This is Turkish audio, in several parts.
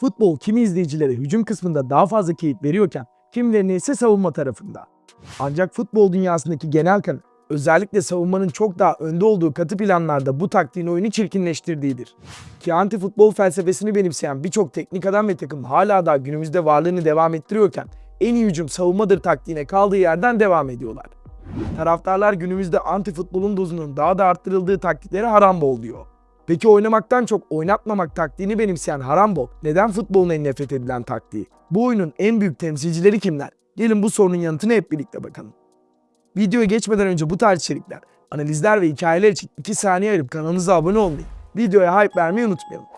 Futbol kimi izleyicilere hücum kısmında daha fazla keyif veriyorken kimilerine ise savunma tarafında. Ancak futbol dünyasındaki genel kanı özellikle savunmanın çok daha önde olduğu katı planlarda bu taktiğin oyunu çirkinleştirdiğidir. Ki anti futbol felsefesini benimseyen birçok teknik adam ve takım hala daha günümüzde varlığını devam ettiriyorken en iyi hücum savunmadır taktiğine kaldığı yerden devam ediyorlar. Taraftarlar günümüzde anti futbolun dozunun daha da arttırıldığı taktiklere harambol diyor. Peki oynamaktan çok oynatmamak taktiğini benimseyen harambol neden futbolun en nefret edilen taktiği? Bu oyunun en büyük temsilcileri kimler? Gelin bu sorunun yanıtını hep birlikte bakalım. Videoya geçmeden önce bu tarz içerikler, analizler ve hikayeler için 2 saniye ayırıp kanalımıza abone olmayı, videoya hype vermeyi unutmayalım.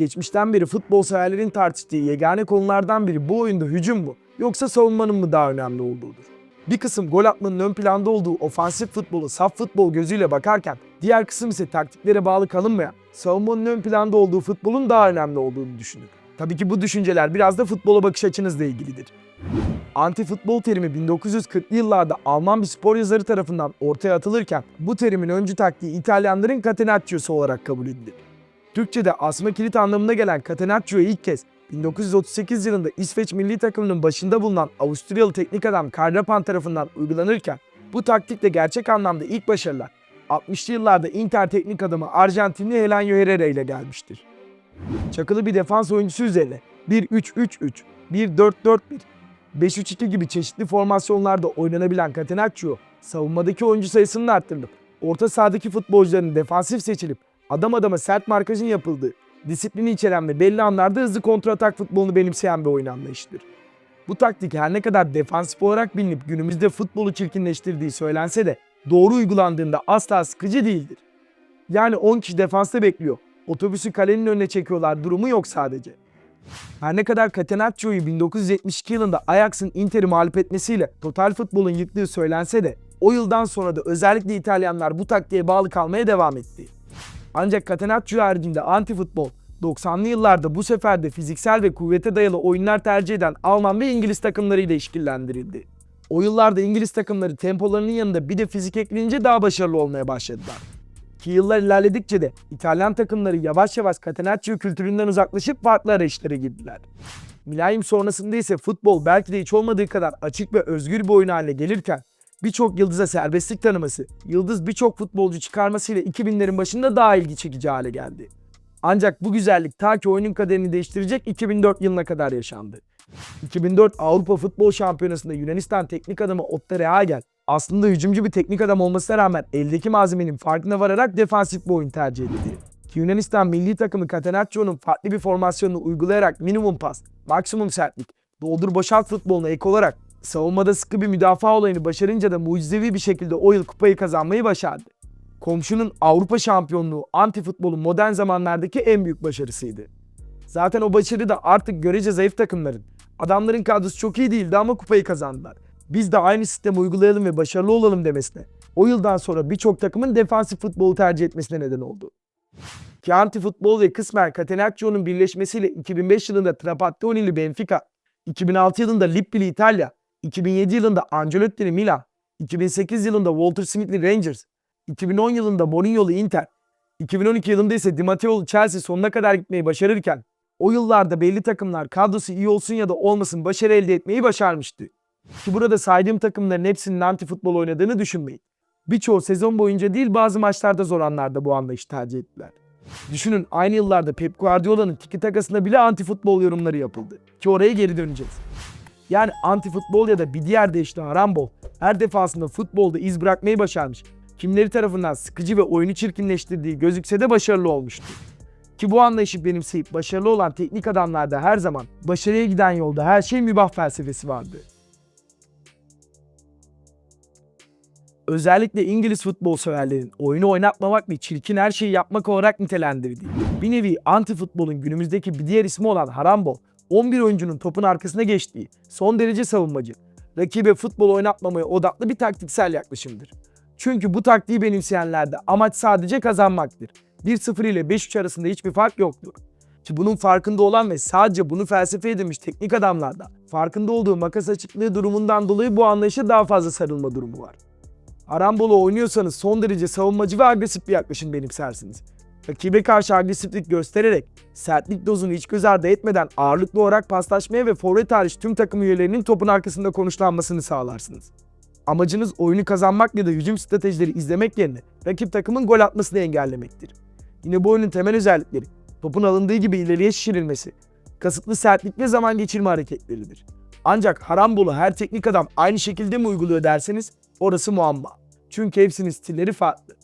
Geçmişten beri futbol severlerin tartıştığı yegane konulardan biri bu oyunda hücum mu yoksa savunmanın mı daha önemli olduğudur. Bir kısım gol atmanın ön planda olduğu ofansif futbolu saf futbol gözüyle bakarken diğer kısım ise taktiklere bağlı kalınmayan savunmanın ön planda olduğu futbolun daha önemli olduğunu düşünür. Tabii ki bu düşünceler biraz da futbola bakış açınızla ilgilidir. Anti futbol terimi 1940'lı yıllarda Alman bir spor yazarı tarafından ortaya atılırken bu terimin öncü taktiği İtalyanların catenaccio'su olarak kabul edilir. Türkçe'de asma kilit anlamına gelen catenaccio'yu ilk kez 1938 yılında İsveç milli takımının başında bulunan Avusturyalı teknik adam Karl Rappan tarafından uygulanırken bu taktikle gerçek anlamda ilk başarılar 60'lı yıllarda Inter teknik adamı Arjantinli Helenio Herrera ile gelmiştir. Çakılı bir defans oyuncusu üzerine 1-3-3-3, 1-4-4-1, 5-3-2 gibi çeşitli formasyonlarda oynanabilen Catenaccio, savunmadaki oyuncu sayısının arttırılıp, orta sahadaki futbolcuların defansif seçilip adam adama sert markajın yapıldığı, disiplini içeren ve belli anlarda hızlı kontratak futbolunu benimseyen bir oyun anlayışıdır. Bu taktik her ne kadar defansif olarak bilinip günümüzde futbolu çirkinleştirdiği söylense de doğru uygulandığında asla sıkıcı değildir. Yani 10 kişi defansta bekliyor. Otobüsü kalenin önüne çekiyorlar durumu yok sadece. Her ne kadar Catenaccio'yu 1972 yılında Ajax'ın Inter'i mağlup etmesiyle total futbolun yıktığı söylense de o yıldan sonra da özellikle İtalyanlar bu taktiğe bağlı kalmaya devam etti. Ancak Catenaccio haricinde anti futbol 90'lı yıllarda bu sefer de fiziksel ve kuvvete dayalı oyunlar tercih eden Alman ve İngiliz takımlarıyla işkillendirildi. O yıllarda İngiliz takımları tempolarının yanında bir de fizik ekleyince daha başarılı olmaya başladılar. Ki yıllar ilerledikçe de İtalyan takımları yavaş yavaş Catenaccio kültüründen uzaklaşıp farklı arayışlara girdiler. Milenyum sonrasında ise futbol belki de hiç olmadığı kadar açık ve özgür bir oyun haline gelirken birçok yıldıza serbestlik tanıması, yıldız birçok futbolcu çıkarmasıyla 2000'lerin başında daha ilgi çekici hale geldi. Ancak bu güzellik ta ki oyunun kaderini değiştirecek 2004 yılına kadar yaşandı. 2004 Avrupa Futbol Şampiyonası'nda Yunanistan teknik adamı Otte Rehagel aslında hücumcu bir teknik adam olmasına rağmen eldeki malzemenin farkına vararak defansif bir oyun tercih. Ki Yunanistan milli takımı Catenaccio'nun farklı bir formasyonunu uygulayarak minimum pas, maksimum sertlik, doldur boşalt futboluna ek olarak savunmada sıkı bir müdafaa olayını başarınca da mucizevi bir şekilde o yıl kupayı kazanmayı başardı. Komşunun Avrupa şampiyonluğu anti futbolun modern zamanlardaki en büyük başarısıydı. Zaten o başarı da artık görece zayıf takımların. Adamların kadrosu çok iyi değildi ama kupayı kazandılar. Biz de aynı sistemi uygulayalım ve başarılı olalım demesine. O yıldan sonra birçok takımın defansif futbolu tercih etmesine neden oldu. Ki anti futbol ve kısmen Catenaccio'nun birleşmesiyle 2005 yılında Trapattoni'li Benfica, 2006 yılında Lippili İtalya, 2007 yılında Ancelotti'li Milan, 2008 yılında Walter Smith'li Rangers, 2010 yılında Mourinho'lu Inter, 2012 yılında ise Di Matteo'lu Chelsea sonuna kadar gitmeyi başarırken o yıllarda belli takımlar kadrosu iyi olsun ya da olmasın başarı elde etmeyi başarmıştı. Ki burada saydığım takımların hepsinin anti futbol oynadığını düşünmeyin. Birçoğu sezon boyunca değil bazı maçlarda zor anlarda bu anlayışı tercih ettiler. Düşünün aynı yıllarda Pep Guardiola'nın tiki takasında bile anti futbol yorumları yapıldı. Ki oraya geri döneceğiz. Yani anti futbol ya da bir diğer deyişle harambol her defasında futbolda iz bırakmayı başarmış. Kimleri tarafından sıkıcı ve oyunu çirkinleştirdiği gözükse de başarılı olmuştu. Ki bu anlayışı benimseyip başarılı olan teknik adamlarda her zaman başarıya giden yolda her şey mübah felsefesi vardı. Özellikle İngiliz futbol severlerin oyunu oynatmamak ve çirkin her şeyi yapmak olarak nitelendirdiği, bir nevi anti futbolun günümüzdeki bir diğer ismi olan harambol, 11 oyuncunun topun arkasına geçtiği, son derece savunmacı, rakibe futbol oynatmamaya odaklı bir taktiksel yaklaşımdır. Çünkü bu taktiği benimseyenlerde amaç sadece kazanmaktır. 1-0 ile 5-3 arasında hiçbir fark yoktur. Ki bunun farkında olan ve sadece bunu felsefe edinmiş teknik adamlarda farkında olduğu makas açıklığı durumundan dolayı bu anlayışa daha fazla sarılma durumu var. Arambolu oynuyorsanız son derece savunmacı ve agresif bir yaklaşım benimsersiniz. Rakibe karşı agresiflik göstererek sertlik dozunu hiç göz ardı etmeden ağırlıklı olarak paslaşmaya ve forvet hariç tüm takım üyelerinin topun arkasında konuşlanmasını sağlarsınız. Amacınız oyunu kazanmak ya da hücum stratejileri izlemek yerine rakip takımın gol atmasını engellemektir. Yine bu oyunun temel özellikleri topun alındığı gibi ileriye şişirilmesi, kasıtlı sertlik ve zaman geçirme hareketleridir. Ancak Harambolu her teknik adam aynı şekilde mi uyguluyor derseniz orası muamma. Çünkü hepsinin stilleri farklı.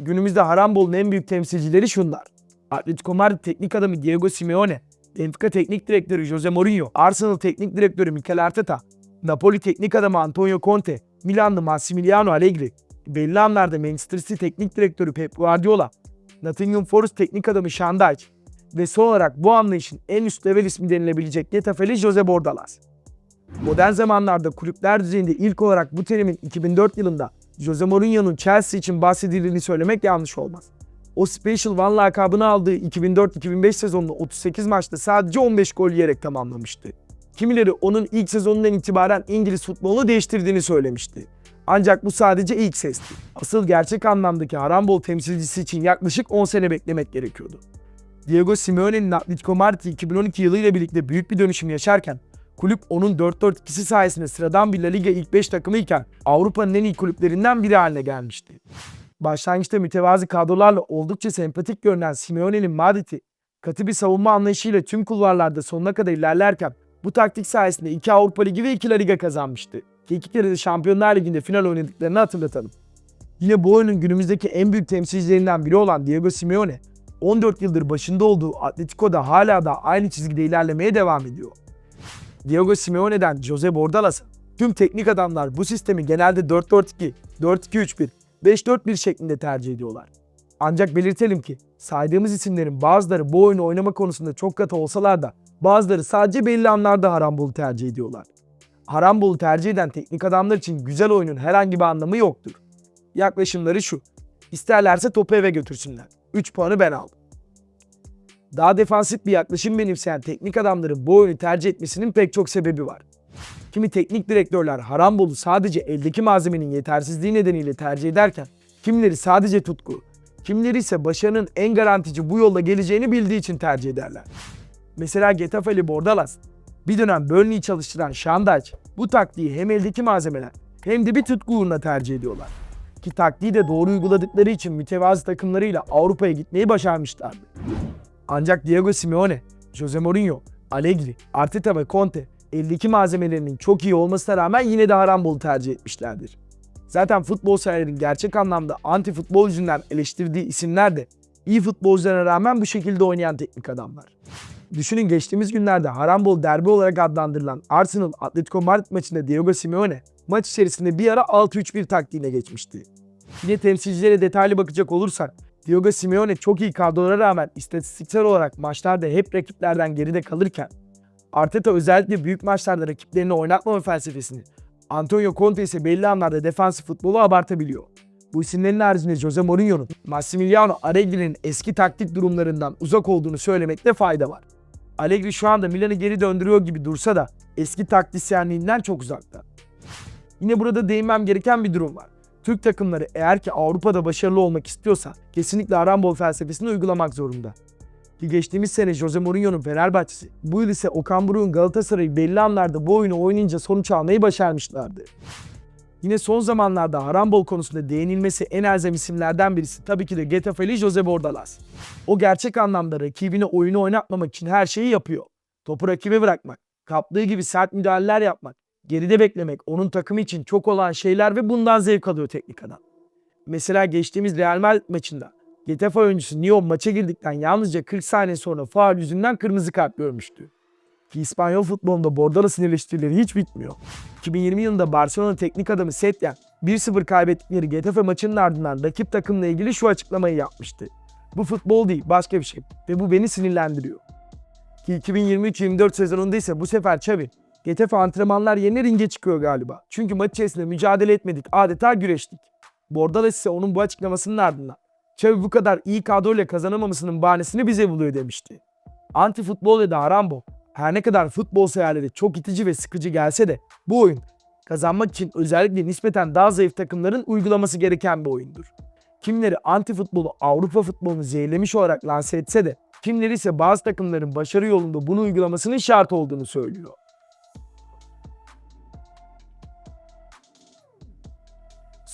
Günümüzde Harambolu'nun en büyük temsilcileri şunlar. Atletico Madrid teknik adamı Diego Simeone, Benfica teknik direktörü Jose Mourinho, Arsenal teknik direktörü Mikel Arteta, Napoli teknik adamı Antonio Conte, Milanlı Massimiliano Allegri, belli anlarda Manchester City teknik direktörü Pep Guardiola, Nottingham Forest teknik adamı Sean ve son olarak bu anlayışın en üst level ismi denilebilecek Getafeli Jose Bordalas. Modern zamanlarda kulüpler düzeyinde ilk olarak bu terimin 2004 yılında Jose Mourinho'nun Chelsea için bahsedildiğini söylemek yanlış olmaz. O Special One lakabını aldığı 2004-2005 sezonunda 38 maçta sadece 15 gol yiyerek tamamlamıştı. Kimileri onun ilk sezonundan itibaren İngiliz futbolunu değiştirdiğini söylemişti. Ancak bu sadece ilk sesti. Asıl gerçek anlamdaki Harambol temsilcisi için yaklaşık 10 sene beklemek gerekiyordu. Diego Simeone'nin Atletico Madrid 2012 yılıyla birlikte büyük bir dönüşüm yaşarken kulüp onun 4-4-2'si sayesinde sıradan bir La Liga ilk 5 takımı iken Avrupa'nın en iyi kulüplerinden biri haline gelmişti. Başlangıçta mütevazi kadrolarla oldukça sempatik görünen Simeone'nin Madrid'i katı bir savunma anlayışıyla tüm kulvarlarda sonuna kadar ilerlerken bu taktik sayesinde 2 Avrupa Ligi ve 2 La Liga kazanmıştı. Ki iki kere de Şampiyonlar Ligi'nde final oynadıklarını hatırlatalım. Yine bu oyunun günümüzdeki en büyük temsilcilerinden biri olan Diego Simeone, 14 yıldır başında olduğu Atletico'da hala da aynı çizgide ilerlemeye devam ediyor. Diego Simeone'den Jose Bordalas'a tüm teknik adamlar bu sistemi genelde 4-4-2, 4-2-3-1, 5-4-1 şeklinde tercih ediyorlar. Ancak belirtelim ki saydığımız isimlerin bazıları bu oyunu oynama konusunda çok katı olsalar da bazıları sadece belli anlarda Harambolu tercih ediyorlar. Harambolu tercih eden teknik adamlar için güzel oyunun herhangi bir anlamı yoktur. Yaklaşımları şu. İsterlerse topu eve götürsünler. 3 puanı ben aldım. Daha defansif bir yaklaşım benimseyen teknik adamların bu oyunu tercih etmesinin pek çok sebebi var. Kimi teknik direktörler Harambolu sadece eldeki malzemenin yetersizliği nedeniyle tercih ederken, kimileri sadece tutku, kimileri ise başarının en garantici bu yolla geleceğini bildiği için tercih ederler. Mesela Getafeli Bordalas, bir dönem Burnley'i çalıştıran Şandaç bu taktiği hem eldeki malzemeler hem de bir tutku uğruna tercih ediyorlar. Ki taktiği de doğru uyguladıkları için mütevazı takımlarıyla Avrupa'ya gitmeyi başarmışlardı. Ancak Diego Simeone, Jose Mourinho, Allegri, Arteta ve Conte eldeki malzemelerinin çok iyi olmasına rağmen yine de Harambolu tercih etmişlerdir. Zaten futbol severlerin gerçek anlamda anti futbol yüzünden eleştirdiği isimler de iyi futbolculara rağmen bu şekilde oynayan teknik adamlar. Düşünün geçtiğimiz günlerde Harambol derbi olarak adlandırılan Arsenal Atletico Madrid maçında Diego Simeone maç içerisinde bir ara 6-3-1 taktiğine geçmişti. Yine temsilcilere detaylı bakacak olursak Diego Simeone çok iyi kadrolara rağmen istatistiksel olarak maçlarda hep rakiplerden geride kalırken Arteta özellikle büyük maçlarda rakiplerini oynatmama felsefesini, Antonio Conte ise belli anlarda defansif futbolu abartabiliyor. Bu isimlerin haricinde Jose Mourinho'nun Massimiliano Allegri'nin eski taktik durumlarından uzak olduğunu söylemekte fayda var. Allegri şu anda Milan'ı geri döndürüyor gibi dursa da eski taktisyenliğinden çok uzakta. Yine burada değinmem gereken bir durum var. Türk takımları eğer ki Avrupa'da başarılı olmak istiyorsa kesinlikle Arambol felsefesini uygulamak zorunda. Ki geçtiğimiz sene Jose Mourinho'nun Fenerbahçesi, bu yıl ise Okan Buruk'un Galatasaray'ı belli anlarda bu oyunu oynayınca sonuç almayı başarmışlardı. Yine son zamanlarda Harambol konusunda değinilmesi en elzem isimlerden birisi tabii ki de Getafeli Jose Bordalas. O gerçek anlamda rakibine oyunu oynatmamak için her şeyi yapıyor. Topu rakibe bırakmak, kaptığı gibi sert müdahaleler yapmak, geride beklemek onun takımı için çok olan şeyler ve bundan zevk alıyor teknik adam. Mesela geçtiğimiz Real Madrid maçında Getafe oyuncusu Nyon maça girdikten yalnızca 40 saniye sonra faul yüzünden kırmızı kart görmüştü. Ki İspanyol futbolunda Bordalas'ın eleştirileri hiç bitmiyor. 2020 yılında Barcelona teknik adamı Setien 1-0 kaybettikleri Getafe maçının ardından rakip takımla ilgili şu açıklamayı yapmıştı. Bu futbol değil başka bir şey ve bu beni sinirlendiriyor. Ki 2023-24 sezonunda ise bu sefer Xavi Getafe antrenmanlar yerine ringe çıkıyor galiba. Çünkü maç içerisinde mücadele etmedik adeta güreştik. Bordalas ise onun bu açıklamasının ardından Xavi bu kadar iyi kadroyla kazanamamasının bahanesini bize buluyor demişti. Anti futbol da Arambo her ne kadar futbol severleri çok itici ve sıkıcı gelse de bu oyun kazanmak için özellikle nispeten daha zayıf takımların uygulaması gereken bir oyundur. Kimleri anti futbolu Avrupa futbolunu zehirlemiş olarak lanse etse de kimleri ise bazı takımların başarı yolunda bunu uygulamasının şart olduğunu söylüyor.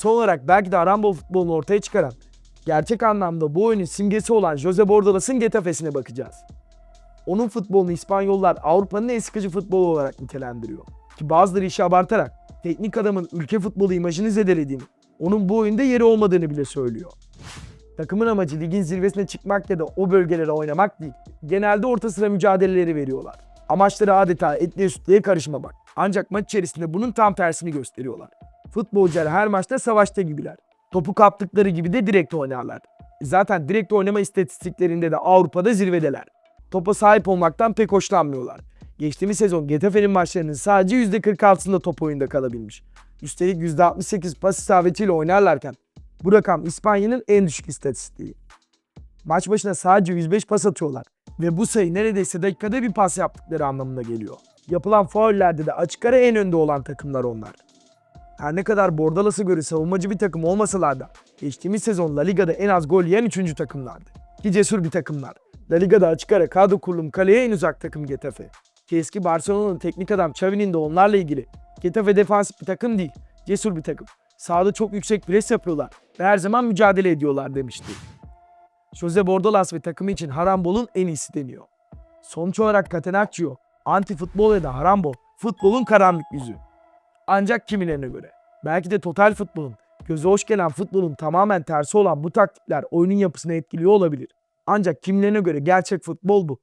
Son olarak belki de Arambol futbolunu ortaya çıkaran, gerçek anlamda bu oyunun simgesi olan Jose Bordalas'ın Getafe'sine bakacağız. Onun futbolunu İspanyollar Avrupa'nın en sıkıcı futbolu olarak nitelendiriyor. Ki bazıları işi abartarak teknik adamın ülke futbolu imajını zedelediğini, onun bu oyunda yeri olmadığını bile söylüyor. Takımın amacı ligin zirvesine çıkmak ya da o bölgelere oynamak değil. Genelde orta sıra mücadeleleri veriyorlar. Amaçları adeta etliye sütlüye karışmamak. Ancak maç içerisinde bunun tam tersini gösteriyorlar. Futbolcular her maçta savaşta gibiler. Topu kaptıkları gibi de direkt oynarlar. Zaten direkt oynama istatistiklerinde de Avrupa'da zirvedeler. Topa sahip olmaktan pek hoşlanmıyorlar. Geçtiğimiz sezon Getafe'nin maçlarının sadece %46'sında top oyunda kalabilmiş. Üstelik %68 pas isabetiyle oynarlarken bu rakam İspanya'nın en düşük istatistiği. Maç başına sadece 105 pas atıyorlar ve bu sayı neredeyse dakikada bir pas yaptıkları anlamına geliyor. Yapılan faullerde de açık ara en önde olan takımlar onlar. Her ne kadar Bordalas'a göre savunmacı bir takım olmasalar da geçtiğimiz sezon La Liga'da en az gol yiyen 3. takımlardı. Ki cesur bir takımlar. La Liga'da açık ara kadro kurulum kaleye en uzak takım Getafe. Ki eski Barcelona'nın teknik adam Xavi'nin de onlarla ilgili. Getafe defansif bir takım değil, cesur bir takım. Sahada çok yüksek pres yapıyorlar ve her zaman mücadele ediyorlar demişti. Jose Bordalas ve takımı için Harambol'un en iyisi deniyor. Sonuç olarak Catenaccio, anti futbol ya da Harambol, futbolun karanlık yüzü. Ancak kimilerine göre. Belki de total futbolun, göze hoş gelen futbolun tamamen tersi olan bu taktikler oyunun yapısını etkiliyor olabilir. Ancak kimilerine göre gerçek futbol bu.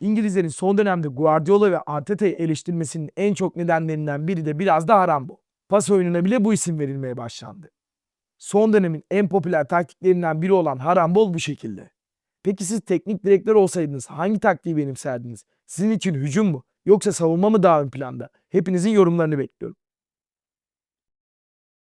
İngilizlerin son dönemde Guardiola ve Arteta'yı eleştirmesinin en çok nedenlerinden biri de biraz da Harambo. Pas oyununa bile bu isim verilmeye başlandı. Son dönemin en popüler taktiklerinden biri olan Harambol bu şekilde. Peki siz teknik direktör olsaydınız hangi taktiği benimserdiniz? Sizin için hücum mu yoksa savunma mı daha ön planda? Hepinizin yorumlarını bekliyorum.